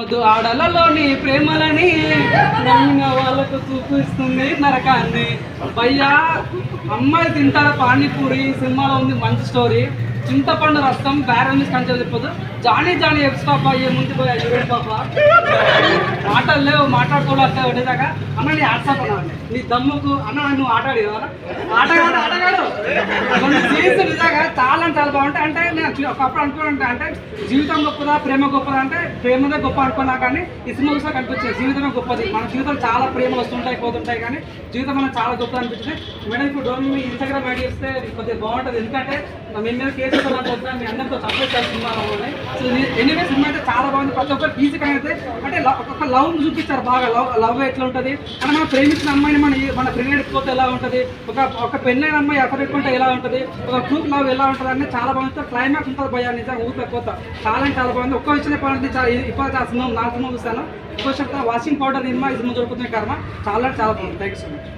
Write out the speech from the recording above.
వద్దు ఆడలలోని ప్రేమలని నమ్మిన వాళ్ళకు చూపిస్తుంది నరకాన్ని. భయ్యా అమ్మాయి తింటారా పానీపూరి సినిమాలో ఉంది మంచి స్టోరీ. చింతపండు రసం బ్యారెల్ కంచె చెప్పదు జానీ జానీ ఎక్స్ట్రా అయ్యే ముందు పోయా చూడండి పాప. మాటలు లేవు మాట్లాడుకోవడం అట్లా ఉండేదాకా. అన్న నీ ఆట్సాప్ నీ దమ్ముకు అన్న నువ్వు ఆటాడి కదా ఆటగాడు ఆటగాడు కొన్ని సీన్స్ నిజంగా చాలా అంటే చాలా బాగుంటాయి అంటే ఒకప్పుడు అనుకున్నాను అంటే జీవితం గొప్పదా ప్రేమ గొప్పదా అంటే ప్రేమదే గొప్ప అనుకున్నా కానీ ఈ సినిమా కూడా కనిపించింది జీవితమే గొప్పది. మన జీవితం చాలా ప్రేమ వస్తుంటాయి పోతుంటాయి కానీ జీవితం మనం చాలా గొప్పది అనిపించింది. మేడం ఇప్పుడు డోన్ మీ ఇన్స్టాగ్రామ్ ఐడి ఇస్తే కొద్దిగా బాగుంటుంది. ఎందుకంటే మీ మీద కేసు మీ అందరితో సపోర్ట్ చేస్తున్నారు సో ఎనీవే సినిమా అయితే చాలా బాగుంది. ప్రతి ఒక్కరు ఈజీ అయితే అంటే లవ్- ఒక లవ్ చూపించారు బాగా. లవ్ లవ్ ఎట్లా ఉంటుంది? అంటే మనం ప్రేమించిన అమ్మాయిని మన మన ఫ్రెండ్ ఎలా ఉంటుంది? ఒక ఒక పెళ్ళైన అమ్మాయి ఎఫర్ పెట్టుకుంటే ఎలా ఉంటుంది? ఒక గ్రూప్ లవ్ ఎలా ఉంటుంది? అనేది చాలా బాగుంటుంది క్లైమాక్స్ ఉంటుంది భయ నిజంగా ఊపిరి కొత్త. చాలా అంటే చాలా బాగుంది. ఒక్క విషయం చెప్పాలంటే చాలా ఇప్పుడు ఆ సినిమా నా సినిమా చూస్తాను ఇంకో చెప్తా వాషింగ్ పౌడర్ సినిమా ఈ సినిమా దొరుకుతుంది కర్మ. చాలా చాలా బాగుంది. Thank you so much